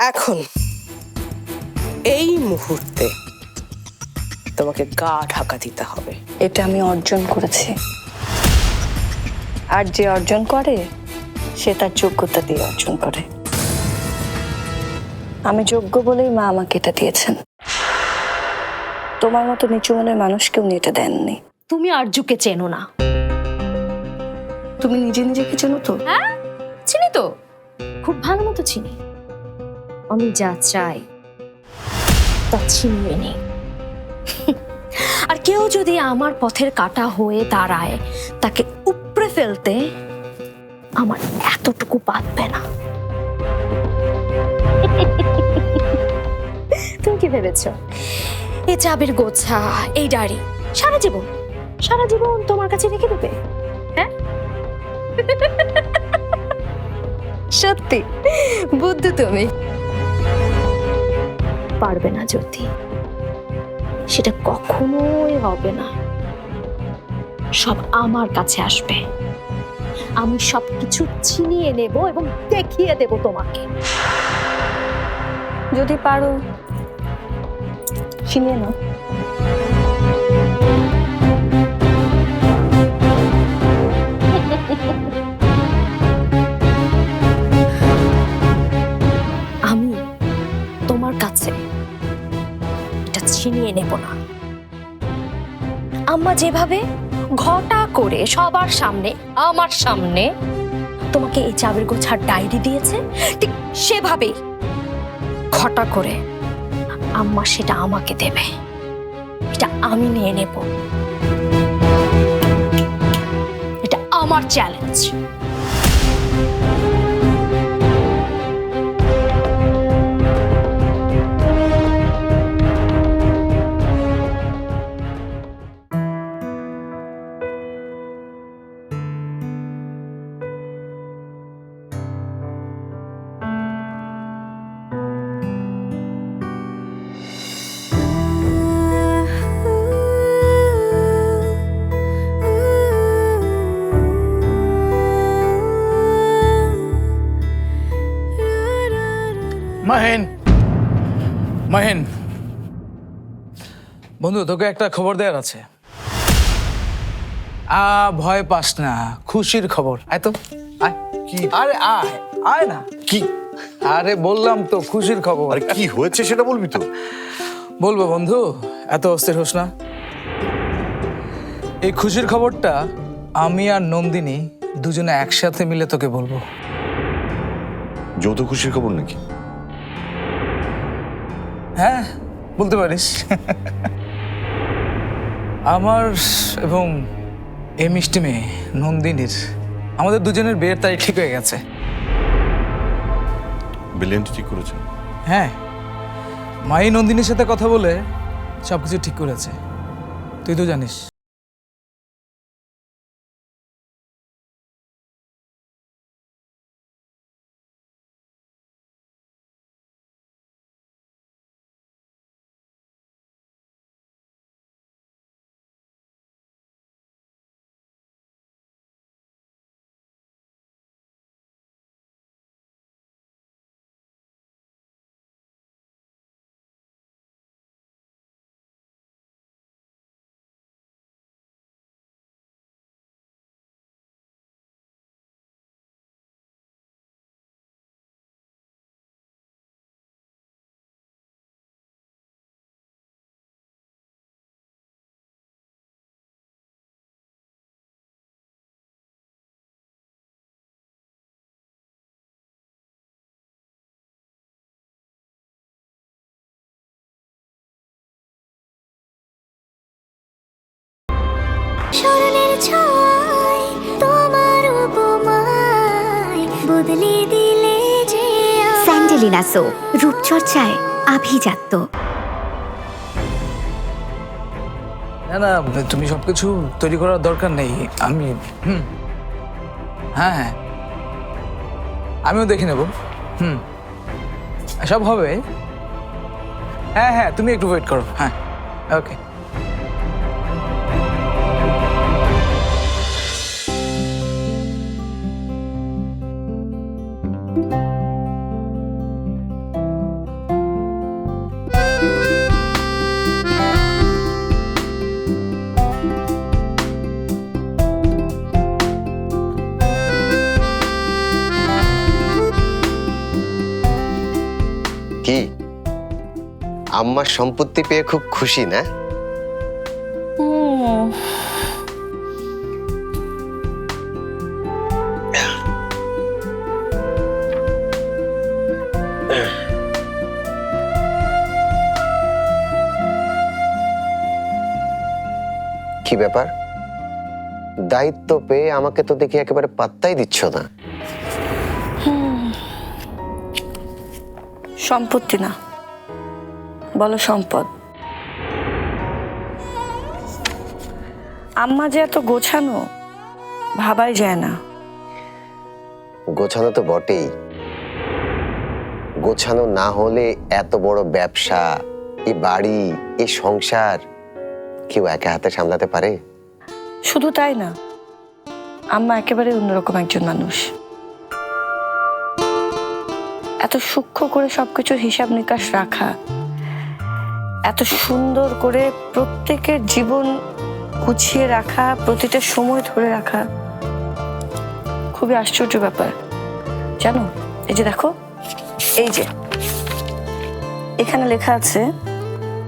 এখন এই মুহূর্তে তোমাকে গা ঢাকা দিতে হবে। এটা আমি অর্জন করেছি। আর যে অর্জন করে সে তার যোগ্যতা দিয়ে অর্জন করে। আমি যোগ্য বলেই মা আমাকে এটা দিয়েছেন। তোমার মতো নিচু মনের মানুষকেও উনি এটা দেননি। তুমি আরজুকে চেনো না। তুমি নিজে নিজেকে চেনো তো? হ্যাঁ চিনি তো। খুব ভালো মতো চিনি। আমি যা চাই, তা ছিনিয়ে নি আর কেউ যদি আমার পথের কাটা হয়ে দাঁড়ায়, তাকে উপড়ে ফেলতে আমার এতটুকু বাঁধবে না। তুমি কি ভেবেছ? এই চাবির গোছা, এই ডাড়ি, সারা জীবন সারা জীবন তোমার কাছে রেখে দেবে? হ্যাঁ? সত্যি, বুদ্ধ তুমি। পারবে না জ্যোতি। সেটা কখনোই হবে না। সব আমার কাছে আসবে। আমি সব কিছু ছিনিয়ে নেব এবং দেখিয়ে দেব তোমাকে। যদি পারো, ছিনিয়ে নাও। ছিনিয়ে নেব না। আম্মা যেভাবে ঘটা করে সবার সামনে, আমার সামনে তোমাকে এই চাবের গোছার ডায়েরি দিয়েছে, ঠিক সেভাবেই ঘটা করে আম্মা সেটা আমাকে দেবে। এটা আমি নিয়ে নেব। এটা আমার চ্যালেঞ্জ বন্ধু তোকে একটা খবর দেওয়ার আছে। আ ভয় পাস না খুশির খবর। আয় তো আয়। কি? আরে আয় আয় না। কি? আরে বললাম তো খুশির খবর। আরে কি হয়েছে সেটা বলবি তো? বলব বন্ধু এত অস্থির হোস না। এই খুশির খবরটা আমি আর নন্দিনী দুজনে একসাথে মিলে তোকে বলব। যৌথ খুশির খবর নাকি? হ্যাঁ বলতে পারিস। আমার এবং এ মিষ্টি মেয়ে নন্দিনীর আমাদের দুজনের বিয়ের তারিখ ঠিক হয়ে গেছে। ব্রিলিয়েন্ট ঠিক করেছে। হ্যাঁ মাই নন্দিনীর সাথে কথা বলে সব কিছু ঠিক করেছে। তুই তো জানিস স্মরণের ছয় তোমার উপমায় বদলে দিলে যে স্যান্ডেলিনা সো রূপচর্চায় আভিজাত্য। না না তুমি সব কিছু তৈরি করার দরকার নেই। আমি হুম। হ্যাঁ হ্যাঁ। আমিও দেখে নেব হুম। সব হবে। হ্যাঁ হ্যাঁ তুমি একটু ওয়েট করো। হ্যাঁ ওকে আম্মার সম্পত্তি পেয়ে খুব খুশি না? কি ব্যাপার? দায়িত্ব পেয়ে আমাকে তো দেখি একেবারে পাত্তাই দিচ্ছ না। সম্পত্তি না। বলো সম্পদ। আম্মা যে এত গোছানো ভাবাই যায় না। গোছানো তো বটেই। গোছানো না হলে এত বড় ব্যবসা এই বাড়ি এই সংসার কেউ একা হাতে সামলাতে পারে? শুধু তাই না আম্মা একেবারে অন্যরকম একজন মানুষ। এত সূক্ষ্ম করে সবকিছুর হিসাব নিকাশ রাখা এত সুন্দর করে প্রত্যেকের জীবন গুছিয়ে রাখা প্রতিটা সময় ধরে রাখা খুবই আশ্চর্য ব্যাপার। জানো এই যে দেখো এই যে এখানে লেখা আছে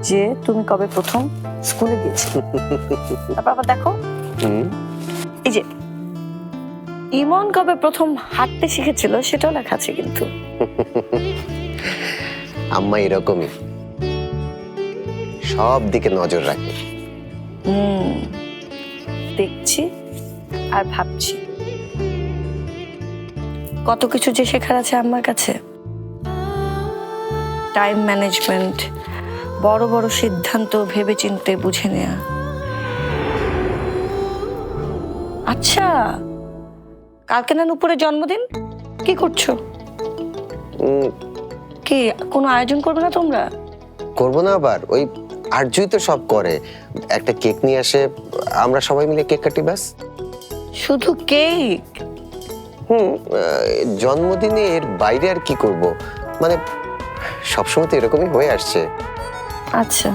যে তুমি কবে প্রথম স্কুলে গিয়েছিলে? তারপর আবার দেখো এই যে ইমন কবে প্রথম হাঁটতে শিখেছিল সেটাও লেখা আছে কিন্তু। আম্মা এরকমই। সব দিকে নজর রাখে। হুম দেখছি আর ভাবছি। কত কিছু যে শেখার আছে আমার কাছে। টাইম ম্যানেজমেন্ট বড় বড় সিদ্ধান্ত ভেবে চিনতে বুঝে নেয়া। আচ্ছা কালকে না উপরে জন্মদিন? কি করছ? কি কোনো আয়োজন করবে না তোমরা? করব না আবার ওই আর্যই তো সব করে। একটা কেক নিয়ে আসে আমরা সবাই মিলে কেক কাটি ব্যাস। শুধু কেক? হুম জন্মদিনে এর বাইরে আর কি করব? মানে সবসময় তো এরকমই হয়ে আসছে। আচ্ছা।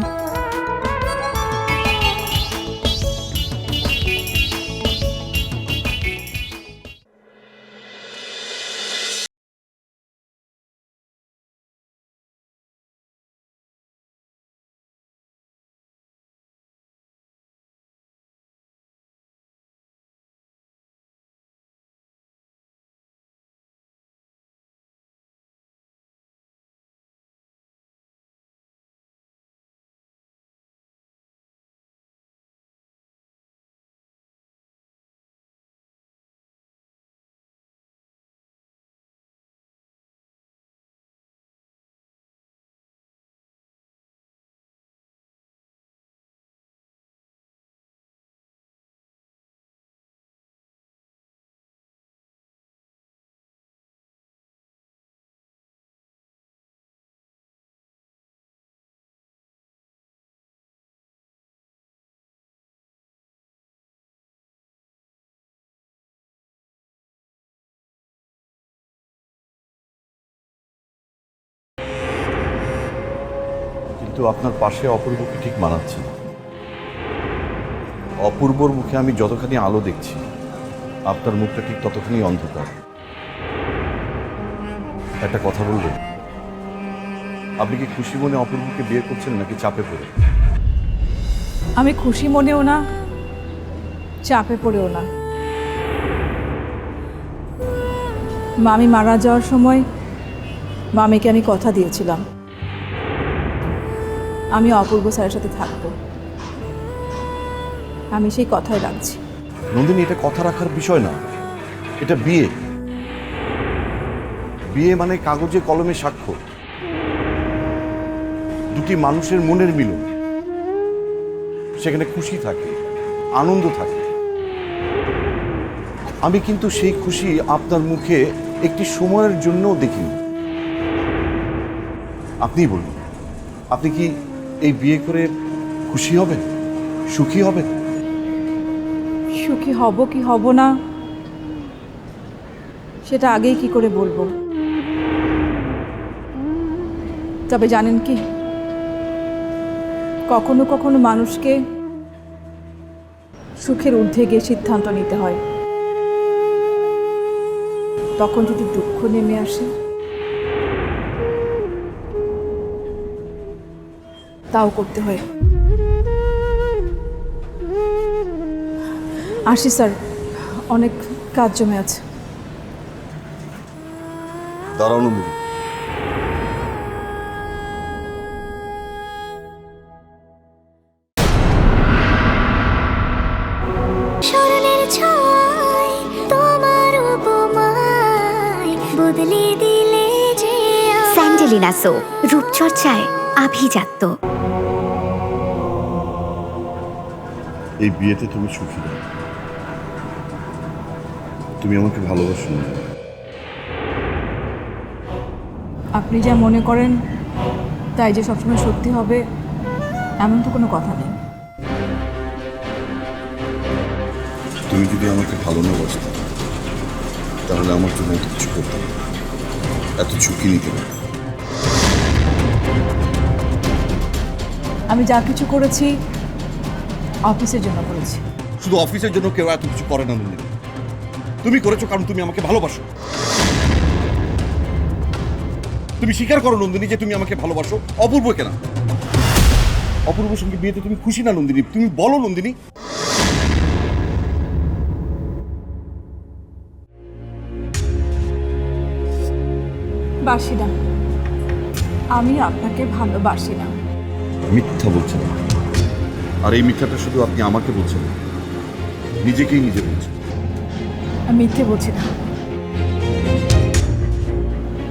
কিন্তু আপনার পাশে অপূর্বকে ঠিক মানাচ্ছে না। অপূর্বর মুখে আমি যতখানি আলো দেখছি, আপনার মুখটা ঠিক ততখানি অন্ধকার। একটা কথা বলবেন? আপনি কি খুশি মনে অপূর্বকে বিয়ে করছেন নাকি চাপে পড়ে? আমি খুশি মনেও না, চাপে পড়েও না। মামি মারা যাওয়ার সময় মামিকে আমি কথা দিয়েছিলাম। আমি অপূর্ব স্যারের সাথে থাকব। আমি সেই কথাই রাখছি। নন্দিনী, এটা কথা রাখার বিষয় না। এটা বিয়ে। বিয়ে মানে কাগজে কলমে সাক্ষ্য দুটি মানুষের মনের মিলন। সেখানে খুশি থাকে, আনন্দ থাকে। আমি কিন্তু সেই খুশি আপনার মুখে একটি সময়ের জন্যও দেখিনি। আপনিই বলুন, আপনি কি এই বিয়ে করে খুশি হবে? সুখী হবেন সুখী হব কি হব না, সেটা আগেই কি করে বলব? তবে জানেন কি, কখনো কখনো মানুষকে সুখের ঊর্ধ্বে গিয়ে সিদ্ধান্ত নিতে হয়। তখন যদি দুঃখ নেমে আসে তাও করতে হয়। আসি স্যার অনেক কাজ জমে আছে। দাঁড়াও নন্দিনী তোমার উপমায় বদলে দিলে যে স্যান্ডেলিনা সো রূপচর্চায় আভিজাত্য। এই বিয়েতে তুমি সুখী না। তুমি আমাকে ভালোবাসো না। আপনি যা মনে করেন তাই যে সবসময় সত্যি হবে এমন তো কোনো কথা নেই। তুমি যদি আমাকে ভালো না বাসতে তাহলে আমার জন্য এত কিছু করতে এত ঝুঁকি নিতে হবে। আমি যা কিছু করেছি অফিসের জন্য করেছি। শুধু অফিসের জন্য কেউ এত কিছু করে না নন্দিনী তুমি করেছ কারণ তুমি আমাকে ভালোবাসো। তুমি স্বীকার করো নন্দিনী যে তুমি আমাকে ভালোবাসো। অপূর্ব কেনা। অপূর্বের সঙ্গে বিয়েতে তুমি খুশি না নন্দিনী। তুমি বলো নন্দিনী। বাসি না আমি আপনাকে ভালোবাসি না। মিথ্যা বলছেন আর এই মিথ্যাটা শুধু আপনি আমাকে বলছেন নিজেকেই নিজে বলছেন। আমি মিথ্যে বলছি না।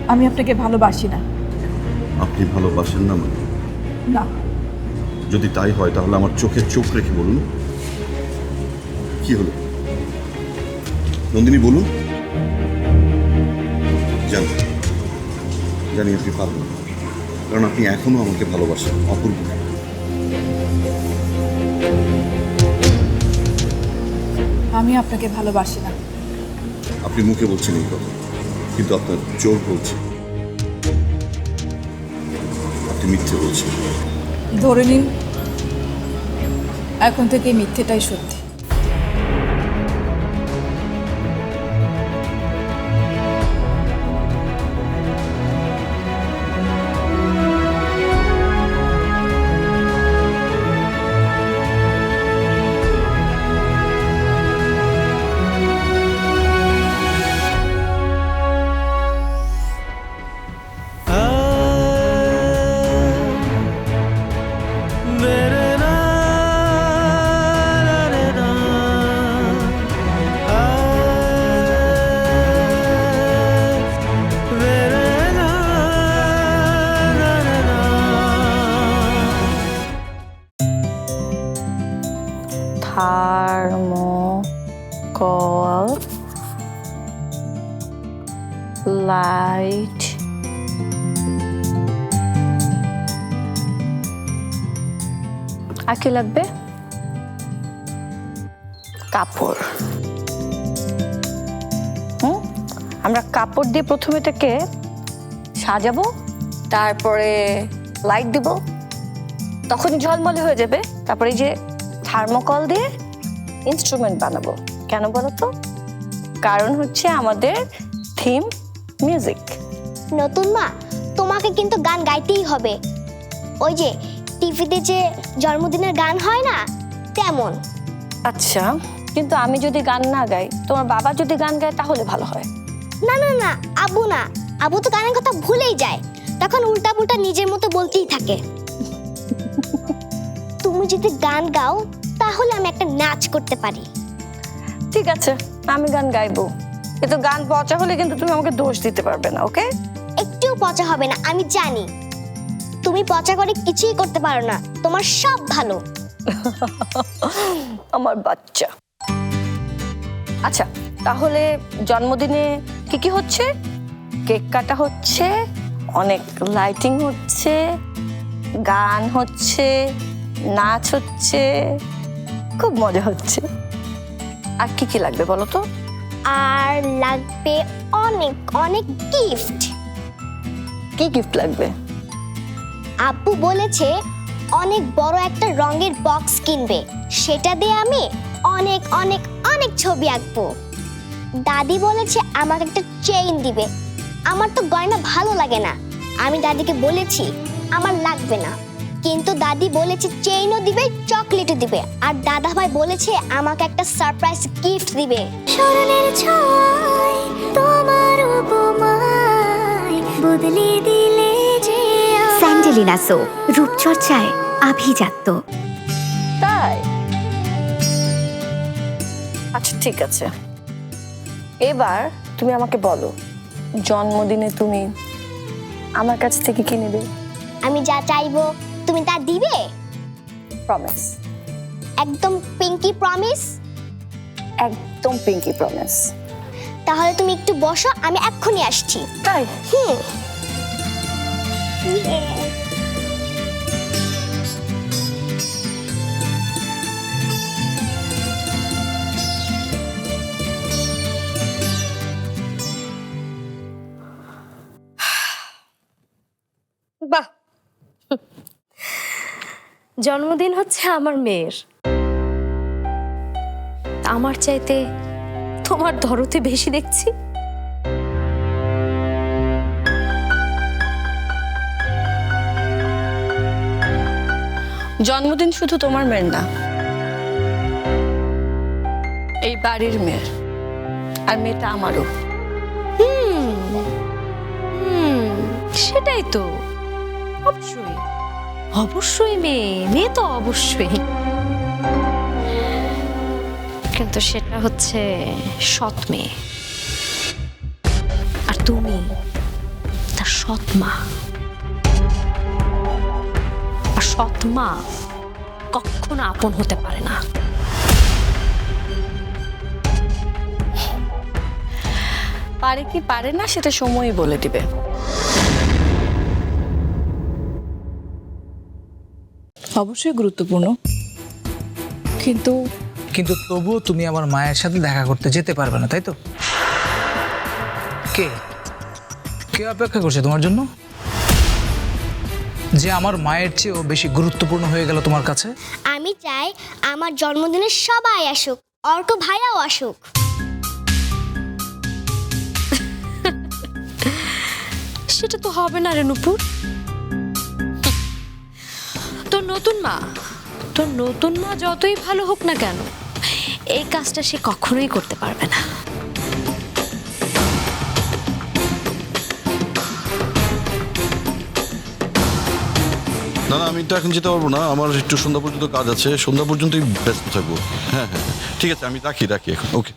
আমি আপনাকে ভালোবাসি না। আপনি ভালোবাসেন না মানে? না। যদি তাই হয় তাহলে আমার চোখে চোখ রেখে বলুন। কি হলো? নন্দিনী বলুন। জানি। জানি আপনি পারবেন কারণ আপনি এখনও আমাকে ভালোবাসেন অপূর্ব। আমি আপনাকে ভালোবাসি না। আপনি মুখে বলছেন এই কথা কিন্তু আপনার জোর বলছে। আপনি মিথ্যে বলছেন। ধরে নিন এখন থেকে মিথ্যেটাই সত্যি। লাগবে? কাপড়। হুম? আমরা কাপড় দিয়ে প্রথমে এটাকে সাজাবো তারপরে লাইট দিব। তখনই ঝলমলে হয়ে যাবে। তারপরে এই যে থার্মোকল দিয়ে ইনস্ট্রুমেন্ট বানাবো। কেন বলো তো কারণ হচ্ছে আমাদের থিম মিউজিক নতুন মা তোমাকে কিন্তু গান গাইতেই হবে। ওই যে টিভিতে যে জন্মদিনের গান হয় না তেমন। আচ্ছা কিন্তু আমি যদি গান না গাই তোমার বাবা যদি গান গায় তাহলে ভালো হয়। না না না আবু না। আবু তো গানের কথা ভুলেই যায়। তখন উল্টা পুল্টা নিজের মতো বলতেই থাকে। তুমি যদি গান গাও তাহলে আমি একটা নাচ করতে পারি। ঠিক আছে আমি গান গাইবো। কিন্তু গান পচা হলে কিন্তু তুমি আমাকে দোষ দিতে পারবে না ওকে? একটুও পচা হবে না আমি জানি। তুমি পচা করে কিছুই করতে পারো না। তোমার সব ভালো। আমার বাচ্চা। আচ্ছা তাহলে জন্মদিনে কি কি হচ্ছে? কেক কাটা হচ্ছে অনেক লাইটিং হচ্ছে গান হচ্ছে নাচ হচ্ছে খুব মজা হচ্ছে। আর কি কি লাগবে বলো তো? আর লাগবে অনেক অনেক গিফট কি গিফট লাগবে? আব্বু বলেছে, অনেক বড় একটা রঙের বক্স কিনবে। সেটা দিয়ে আমি অনেক অনেক অনেক ছবি আঁকবো। দাদি বলেছে, আমাকে একটা চেইন দিবে। আমার তো গয়না ভালো লাগে না। আমি দাদিকে বলেছি, আমার লাগবে না। কিন্তু দাদি বলেছে চেইনও দিবে চকলেটও দিবে। আর দাদা ভাই বলেছে, আমাকে একটা সারপ্রাইজ গিফট দিবে। স্মরণের তোমার উপমায় বদলে দিলে স্যান্ডেলিনা সো রূপচর্চায় আভিজাত্য। তাই? আচ্ছা ঠিক আছে। এবার তুমি আমাকে বলো জন্মদিনে তুমি আমার কাছ থেকে কি নেবে? আমি যা চাইব তুমি তা দিবে? প্রমিস একদম পিঙ্কি প্রমিস একদম পিঙ্কি প্রমিস তাহলে তুমি একটু বসো আমি এক্ষুনি আসছি। তাই? হুম। জন্মদিন হচ্ছে আমার মেয়ের। আমার চাইতে তোমার ধরতে বেশি দেখছি। জন্মদিন শুধু তোমার মেয়ের না এই বাড়ির মেয়ের আর মেয়েটা আমারও। হুম সেটাই তো। অবশ্যই। অবশ্যই মেয়ে মেয়ে তো অবশ্যই। কিন্তু সেটা হচ্ছে সৎ মেয়ে। আর তুমি, তার সৎ মা। আর সৎ মা কখনো আপন হতে পারে না। পারে কি পারে না, সেটা সময়ই বলে দিবে। অবশ্যই গুরুত্বপূর্ণ। কিন্তু কিন্তু তবুও তুমি আমার মায়ের সাথে দেখা করতে যেতে পারবে না তাই তো? কে? কে অপেক্ষা করছে তোমার জন্য? যে আমার মায়ের চেয়েও বেশি গুরুত্বপূর্ণ হয়ে গেল তোমার কাছে? আমি চাই আমার জন্মদিনে সবাই আসুক অর্ক ভাইয়াও আসুক। সেটা তো হবে না রে নুপুর। তোর নতুন মা। তোর নতুন মা যতই ভালো হোক না কেন, এই কাজটা সে কখনোই করতে পারবে না। না না, আমি তো এখন যেতে পারব না। আমার একটু সন্ধ্যা পর্যন্ত কাজ আছে। সন্ধ্যা পর্যন্তই ব্যস্ত থাকব। হ্যাঁ হ্যাঁ হ্যাঁ। ঠিক আছে, আমি রাখি রাখি এখন। ওকে